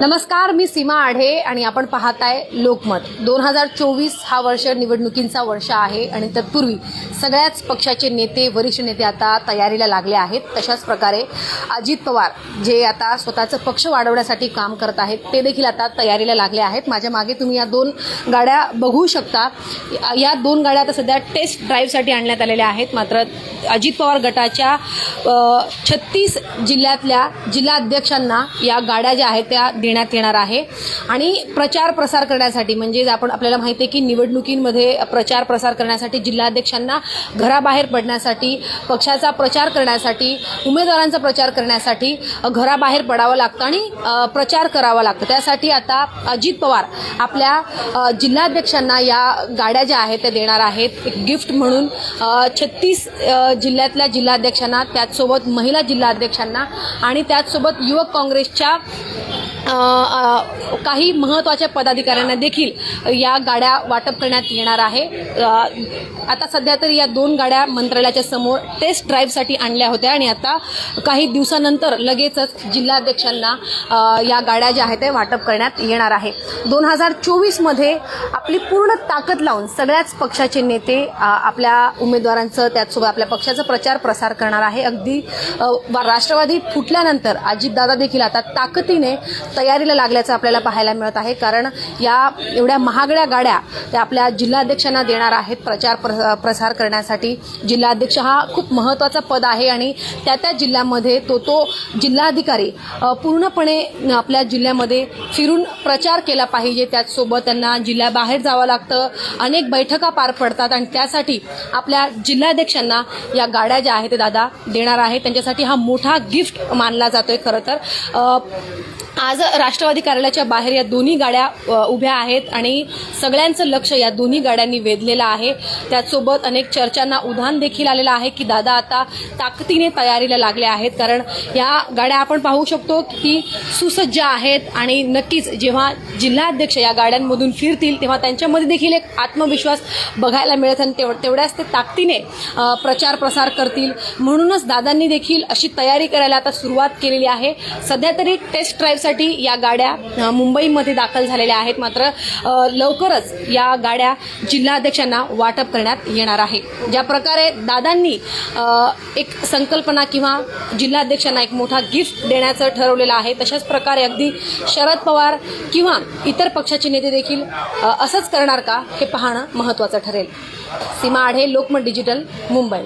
नमस्कार मी सीमा आढे आणि आपण पाहताय लोकमत. दोन हजार चोवीस हा वर्ष निवडणुकींचा वर्ष आहे आणि तत्पूर्वी सगळ्याच पक्षाचे नेते वरिष्ठ नेते आता तयारीला लागले आहेत. तशाच प्रकारे अजित पवार जे आता स्वतःचं पक्ष वाढवण्यासाठी काम करत आहेत ते देखील आता तयारीला लागले आहेत. माझ्या मागे तुम्ही या दोन गाड्या बघू शकता. या दोन गाड्या आता सध्या टेस्ट ड्राईव्हसाठी आणण्यात आलेल्या आहेत. मात्र अजित पवार गटाच्या छत्तीस जिल्ह्यातल्या जिल्हाध्यक्षांना या गाड्या ज्या आहेत त्या देण्यात येणार आहे. आणि प्रचार प्रसार करण्यासाठी म्हणजे आपण आपल्याला माहिती आहे की निवडणुकींमध्ये प्रचार प्रसार करण्यासाठी जिल्हाध्यक्षांना घराबाहेर पडण्यासाठी पक्षाचा प्रचार करण्यासाठी उमेदवारांचा प्रचार करण्यासाठी घराबाहेर पडावं लागतं आणि प्रचार करावा लागतो. त्यासाठी आता अजित पवार आपल्या जिल्हाध्यक्षांना या गाड्या ज्या आहेत त्या देणार आहेत. एक गिफ्ट म्हणून छत्तीस जिल्ह्यातल्या जिल्हाध्यक्षांना त्याचसोबत महिला जिल्हाध्यक्षांना आणि त्याचसोबत युवक काँग्रेसच्या काही महत्त्वाच्या पदाधिकाऱ्यांना देखील या गाड्या वाटप करण्यात येणार आहे. आता सध्या तरी या दोन गाड्या मंत्रालयाच्या समोर टेस्ट ड्राईव्हसाठी आणल्या होत्या आणि आता काही दिवसानंतर लगेचच जिल्हाध्यक्षांना या गाड्या ज्या आहेत त्या वाटप करण्यात येणार आहे. दोन हजार चोवीसमध्ये आपली पूर्ण ताकद लावून सगळ्याच पक्षाचे नेते आपल्या उमेदवारांचं त्याचसोबत आपल्या पक्षाचा प्रचार प्रसार करणार आहे. अगदी अ, वा- राष्ट्रवादी फुटल्यानंतर अजितदादा देखील आता ताकदीने तयारीला लागल्याचं आपल्याला पाहायला मिळत आहे. कारण या एवढ्या महागड्या गाड्या त्या आपल्या जिल्हाध्यक्षांना देणार आहेत प्रचार प्र- प्रसार करण्यासाठी. जिल्हाध्यक्ष हा खूप महत्त्वाचा पद आहे आणि त्या त्या जिल्ह्यामध्ये तो तो जिल्हाधिकारी पूर्णपणे आपल्या जिल्ह्यामध्ये फिरून प्रचार केला पाहिजे. त्याचसोबत त्यांना जिल्ह्याबाहेर जावं लागतं. अनेक बैठका पार पडतात आणि त्यासाठी आपल्या जिल्हाध्यक्षांना या गाड्या ज्या आहेत ते दादा देणार आहे. त्यांच्यासाठी हा मोठा गिफ्ट मानला जातोय खरं तर. आज राष्ट्रवादी कार्यालयाच्या बाहेर या दोन्ही गाड्या उभ्या आहेत आणि सगळ्यांचं लक्ष या दोन्ही गाड्यांनी वेधलेलं आहे. त्याचसोबत अनेक चर्चांना उधाण देखील आलेलं आहे की दादा आता ताकदीने तयारीला लागले आहेत. कारण या गाड्या आपण पाहू शकतो की सुसज्ज आहेत आणि नक्कीच जेव्हा जिल्हाध्यक्ष या गाड्यांमधून फिरतील तेव्हा त्यांच्यामध्ये देखील एक आत्मविश्वास बघायला मिळत आणि तेव तेवढ्याच ते ताकदीने प्रचार प्रसार करतील. म्हणूनच दादा दादांनी देखील अशी तयारी करायला आता सुरुवात केलेली आहे. सध्या तरी टेस्ट ड्राईव्हसाठी या गाड्या मुंबईमध्ये दाखल झालेल्या आहेत. मात्र लवकरच या गाड्या जिल्हाध्यक्षांना वाटप करण्यात येणार आहे. ज्या प्रकारे दादांनी एक संकल्पना किंवा जिल्हाध्यक्षांना एक मोठा गिफ्ट देण्याचं ठरवलेलं आहे तशाच प्रकारे अगदी शरद पवार किंवा इतर पक्षाचे नेते देखील असंच करणार का हे पाहणं महत्त्वाचं ठरेल. सीमा आढे लोकमत डिजिटल मुंबई.